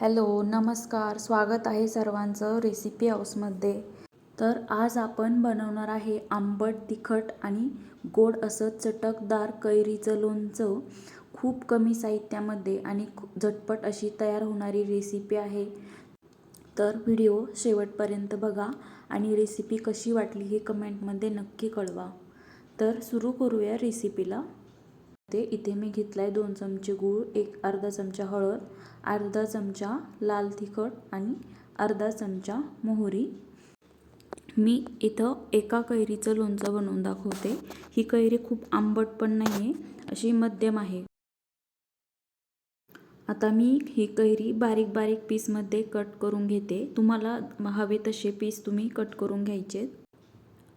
Hello नमस्कार. स्वागत आहे सर्वांचं रेसिपी हाऊसमध्ये. तर आज आपण बनवणार आहे आंबट तिखट आणि गोड असं चटकदार कैरीचं लोणचं. खूप कमी साहित्यामध्ये आणि झटपट अशी तयार होणारी रेसिपी आहे. तर व्हिडिओ शेवटपर्यंत बघा आणि रेसिपी कशी वाटली हे कमेंटमध्ये नक्की कळवा. तर सुरू करूया रेसिपीला. ते इथे मी घेतला आहे दोन चमचे गूळ एक अर्धा चमचा हळद अर्धा चमचा लाल तिखट आणि अर्धा चमचा मोहरी. मी इथं एका कैरीचं लोणचं बनवून दाखवते. ही कैरी खूप आंबट पण नाही आहे अशी मध्यम आहे. आता मी ही कैरी बारीक बारीक पीसमध्ये कट करून घेते. तुम्हाला हवे तसे पीस तुम्ही कट करून घ्यायचे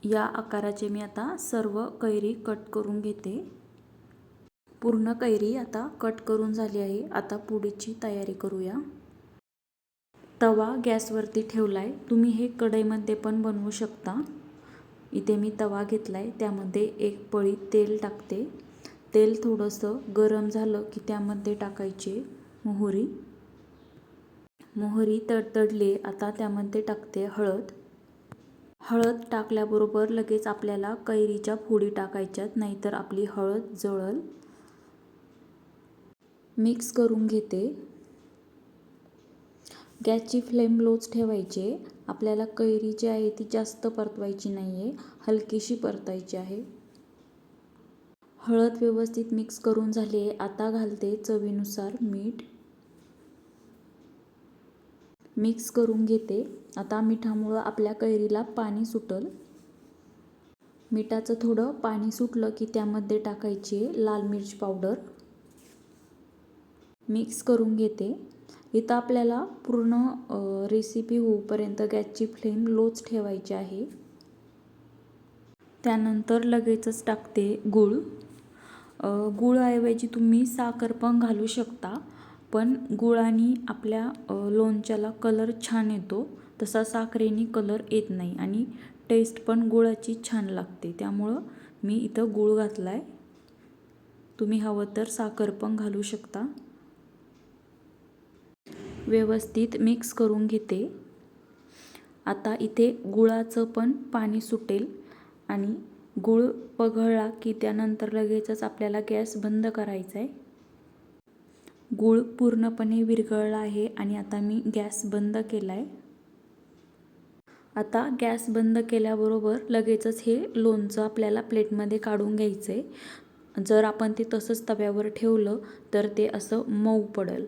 या आकाराचे मी आता सर्व कैरी कट करून घेते. पूर्ण कैरी आता कट करून झाली आहे. आता पुढीची तयारी करूया. तवा गॅसवरती ठेवला आहे तुम्ही हे कढईमध्ये पण बनवू शकता. इथे मी तवा घेतला आहे त्यामध्ये एक पळी तेल टाकते. तेल थोडंसं गरम झालं की त्यामध्ये टाकायचे मोहरी. मोहरी तडतडले आता त्यामध्ये टाकते हळद. हळद टाकल्याबरोबर लगेच आपल्याला कैरीच्या फोडी टाकायच्यात नाहीतर आपली हळद जळल. मिक्स करून घेते. गॅसची फ्लेम लोच ठेवायची आपल्याला कैरी जी आहे ती जास्त परतवायची नाही आहे हलकीशी परतायची आहे. हळद व्यवस्थित मिक्स करून झाली आहे. आता घालते चवीनुसार मीठ. मिक्स करून घेते. आता मिठामुळं आपल्या कैरीला पाणी सुटल. मिठाचं थोडं पाणी सुटलं की त्यामध्ये टाकायची लाल मिरची पावडर. मिक्स करून घेते. इथं आपल्याला पूर्ण रेसिपी होऊपर्यंत गॅसची फ्लेम लोच ठेवायची आहे. त्यानंतर लगेचच टाकते गूळ. गुळऐवजी तुम्ही साखर पण घालू शकता पण गुळाने आपल्या लोणच्याला कलर छान येतो. तसा साखरेने कलर येत नाही आणि टेस्ट पण गुळाची छान लागते. त्यामुळं मी इथं गूळ घातला आहे तुम्ही हवं तर साखर पण घालू शकता. व्यवस्थित मिक्स करून घेते. आता इथे गुळाचं पण पाणी सुटेल आणि गुळ पघळला की त्यानंतर लगेचच आपल्याला गॅस बंद करायचा आहे गूळ पूर्णपणे विरघळला आहे आणि आता मी गॅस बंद केला आहे आता गॅस बंद केल्याबरोबर लगेचच हे लोणचं आपल्याला प्लेटमध्ये काढून घ्यायचं आहे जर आपण ते तसंच तव्यावर ठेवलं तर ते असं मऊ पडेल.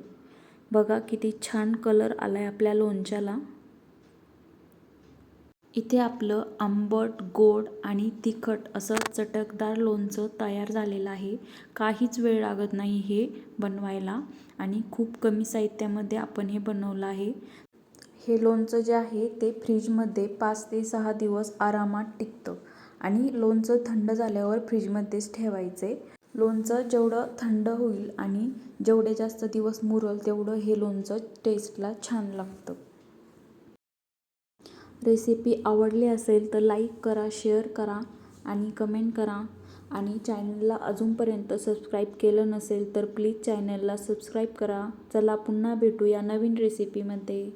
बघा किती छान कलर आला आहे आपल्या लोणच्याला. इथे आपलं आंबट गोड आणि तिखट असं चटकदार लोणचं तयार झालेलं आहे. काहीच वेळ लागत नाही हे बनवायला आणि खूप कमी साहित्यामध्ये आपण हे बनवलं आहे. हे लोणचं जे आहे ते फ्रीजमध्ये पाच ते सहा दिवस आरामात टिकतं आणि लोणचं थंड झाल्यावर फ्रीजमध्येच ठेवायचे. लोणचं जेवढं थंड होईल आणि जेवढे जास्त दिवस मुरल तेवढं हे लोणचं टेस्टला छान लागतं. रेसिपी आवडली असेल तर लाईक करा शेअर करा आणि कमेंट करा. आणि चॅनलला अजूनपर्यंत सबस्क्राईब केलं नसेल तर प्लीज चॅनलला सबस्क्राईब करा. चला पुन्हा भेटूया नवीन रेसिपीमध्ये